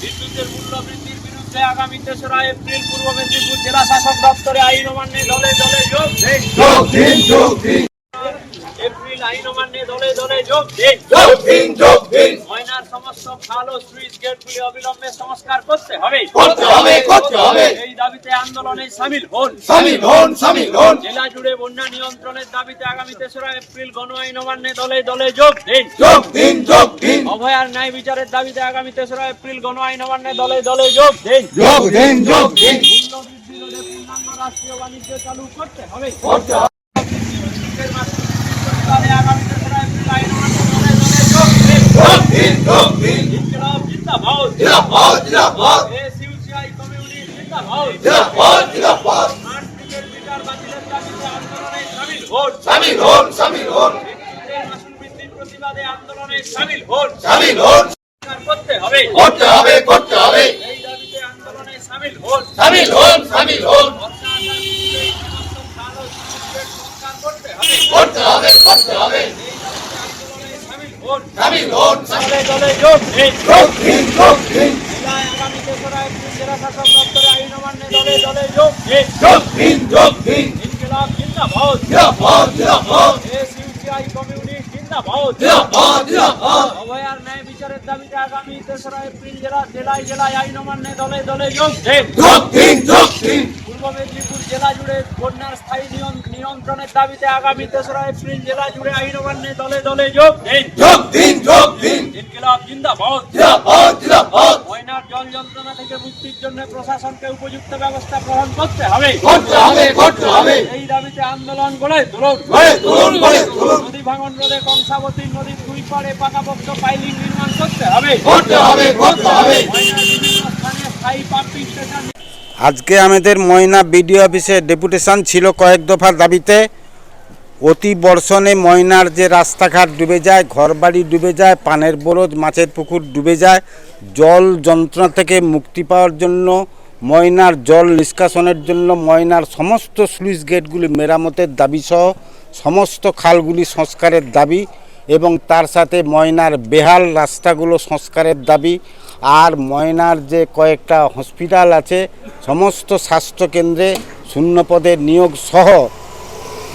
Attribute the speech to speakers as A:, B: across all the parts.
A: বিদ্যুতের মূল্য বৃদ্ধির বিরুদ্ধে আগামী তেসরা এপ্রিল পূর্ব মেদিনীপুর জেলা শাসক দপ্তরে আইন অমান্যে দলে দলে যোগ দিন।
B: যোগ দিন যোগ দিন।
A: এপ্রিল আইন অমান্যে দলে দলে যোগ দিন।
B: যোগ দিন যোগ দিন।
A: সমস্ত ও সুইচ গেটগুলি অবিলম্বে সংস্কার করতে হবে।
B: করতে হবে করতে হবে।
A: এই দাবিতে আন্দোলনে সামিল হন।
B: সামিল হন সামিল হন।
A: জেলা জুড়ে বন্যা নিয়ন্ত্রণের দাবিতে আগামী তেসরা এপ্রিল গণ আইন অমান্যে দলে দলে যোগ দিন।
B: যোগ দিন যোগ দিন।
A: অভয়ার ন্যায় বিচারের দাবিতে আগামী তেসরা এপ্রিল গণ আইন অমান্যে দলে দলে যোগ দিন।
B: যোগ দিন যোগ দিন।
A: রাষ্ট্রীয় বাণিজ্য চালু করতে হবে।
B: করতে হবে
A: বিদ্যুতের মাসিক বিদ্যুৎ আগামী তেসরা এপ্রিল আইন অমান্যে দলে দলে যোগ দিন
B: যোগ দিন
A: ইনকিলাব জিন্দাবাদ
B: জিন্দাবাদ জিন্দাবাদ
A: এসইউসিআই কমিউনিটি জিন্দাবাদ
B: জিন্দাবাদ জিন্দাবাদ
A: স্মার্ট মিটার মিটার বাতিলের দাবিতে আন্দোলনে সামিল হন
B: সামিল হন সামিল হন
A: বিদ্যুতের বৃদ্ধির প্রতিবাদে আন্দোলনে সামিল হন
B: সামিল হন
A: করতে হবে
B: করতে হবে করতে হবে
A: এই দাবিতে আন্দোলনে সামিল হন
B: সামিল হন সামিল হন
A: করতে হবে
B: করতে হবে করতে হবে
A: এই দাবিতে আন্দোলনে হন
B: সামিল
A: দলে দলে যোগ
B: যোগ যোগ দিন
A: জেলায় আগামী জেলা শাসক দপ্তরে আইন অমান্যে দলে দলে যোগ
B: যোগ যোগ
A: ইনকিলাব জিন্দাবাদ।
B: জিন্দাবাদ জিন্দাবাদ।
A: এসইউসিআই কমিউনিটি জিন্দাবাদ।
B: জিন্দাবাদ জিন্দাবাদ
A: অভয়ার ন্যায় বিচারের দাবিতে আগামী তেসরা এপ্রিল জেলা জেলায় জেলায় আইন অমান্য দলে দলে যোগ পূর্ব মেদিনীপুর জেলা জুড়ে বন্যার স্থায়ী নিয়ন- নিয়ন্ত্রণের দাবিতে আগামী তেসরা এপ্রিল জেলা জুড়ে আইন অমান্য দলে দলে যোগ দিন
B: যোগ দিন যোগ দিন
A: ইনকিলাব জিন্দাবাদ
B: জিন্দাবাদ জিন্দাবাদ
A: ময়নার জল যন্ত্রণা থেকে মুক্তির জন্য প্রশাসনকে উপযুক্ত ব্যবস্থা গ্রহণ করতে হবে।
B: করতে হবে করতে হবে।
A: এই দাবিতে আন্দোলন গড়ে তুলুন।
B: গড়ে তুলুন গড়ে তুলুন।
A: নদী ভাঙন রোধে কংসাবতী নদীর দুই পাড়ে পাকাপোক্ত পাইলিং নির্মাণ করতে হবে।
B: করতে হবে করতে হবে।
A: স্থায়ী পাম্পিং স্টেশন
C: আজকে আমাদের ময়না বিডিও অফিসে ডেপুটেশন ছিল কয়েক দফার দাবিতে। অতি বর্ষণে ময়নার যে রাস্তাঘাট ডুবে যায়, ঘরবাড়ি ডুবে যায়, পানের বরজ মাছের পুকুর ডুবে যায়, জল যন্ত্রণা থেকে মুক্তি পাওয়ার জন্য, ময়নার জল নিষ্কাশনের জন্য ময়নার সমস্ত স্লুইস গেটগুলি মেরামতের দাবিসহ সমস্ত খালগুলি সংস্কারের দাবি এবং তার সাথে ময়নার বেহাল রাস্তাগুলো সংস্কারের দাবি আর ময়নার যে কয়েকটা হসপিটাল আছে, সমস্ত স্বাস্থ্যকেন্দ্রে শূন্যপদের নিয়োগ সহ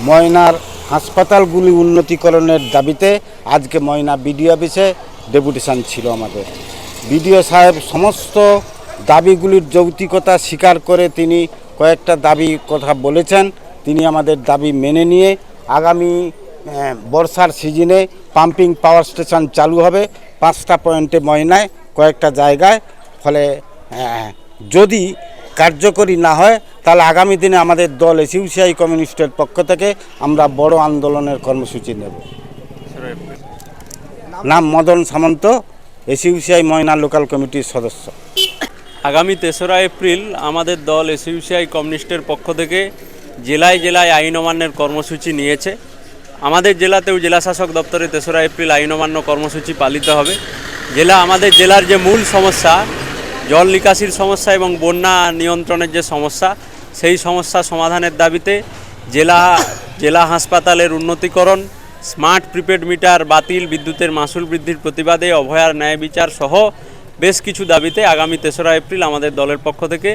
C: ময়নার হাসপাতালগুলি উন্নতিকরণের দাবিতে আজকে ময়না বিডিও অফিসে ডেপুটেশন ছিল আমাদের। বিডিও সাহেব সমস্ত দাবিগুলির যৌক্তিকতা স্বীকার করে তিনি কয়েকটা দাবি কথা বলেছেন। তিনি আমাদের দাবি মেনে নিয়ে আগামী বর্ষার সিজনে পাম্পিং পাওয়ার স্টেশন চালু হবে। পাঁচটা পয়েন্টে ময়নায় কয়েকটা জায়গায়। ফলে যদি কার্যকরী না হয়, তাহলে আগামী দিনে আমাদের দল এসইউসিআই কমিউনিস্টের পক্ষ থেকে আমরা বড় আন্দোলনের কর্মসূচি নেব। নাম মদন সামন্ত, এসইউসিআই ময়না লোকাল কমিটির সদস্য।
D: আগামী তেসরা এপ্রিল আমাদের দল এসইউসিআই কমিউনিস্টের পক্ষ থেকে জেলায় জেলায় আইন অমান্যের কর্মসূচি নিয়েছে। আমাদের জেলাতেও জেলা শাসক দপ্তরে তেসরা এপ্রিল আইন অমান্য কর্মসূচি পালিত হবে। জেলা, আমাদের জেলার যে মূল সমস্যা জল নিকাশির সমস্যা এবং বন্যা নিয়ন্ত্রণের যে সমস্যা, সেই সমস্যা সমাধানের দাবিতে জেলা জেলা হাসপাতালের উন্নতিকরণ, স্মার্ট প্রিপেড মিটার, বাতিল বিদ্যুতের মাসুল বৃদ্ধির প্রতিবাদে অভয়ার ন্যায় বিচার সহ বেশ কিছু দাবিতে আগামী তেসরা এপ্রিল আমাদের দলের পক্ষ থেকে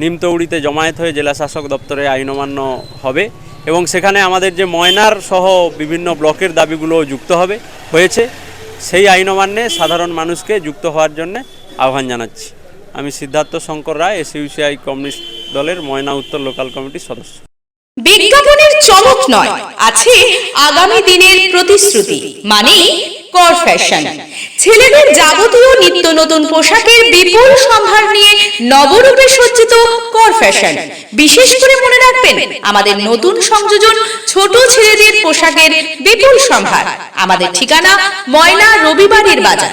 D: নিমতৌড়িতে জমায়েত হয়ে জেলা শাসক দপ্তরে আইনমান্য হবে এবং সেখানে আমাদের যে ময়নার সহ বিভিন্ন ব্লকের দাবিগুলো যুক্ত হবে, হয়েছে। সেই আইনমান্যে সাধারণ মানুষকে যুক্ত হওয়ার জন্য আহ্বান জানাচ্ছি। আমি সিদ্ধার্থ শঙ্কর রায় এসইউসিআই কমিউনিস্ট দলের ময়না উত্তর লোকাল কমিটির সদস্য।
E: বিজ্ঞাপনের চমক নয়, আছে আগামী দিনের প্রতিশ্রুতি মানে কর ফ্যাশন ছেলেদের যাবতীয় নিত্য নতুন পোশাকের বিপুল সম্ভার নিয়ে নবরূপে সজ্জিত কর ফ্যাশন বিশেষ করে মনে রাখবেন, আমাদের নতুন সংযোজন ছোট ছেলেদের পোশাকের বিপুল সম্ভার। আমাদের ঠিকানা ময়না রবিবারের বাজার।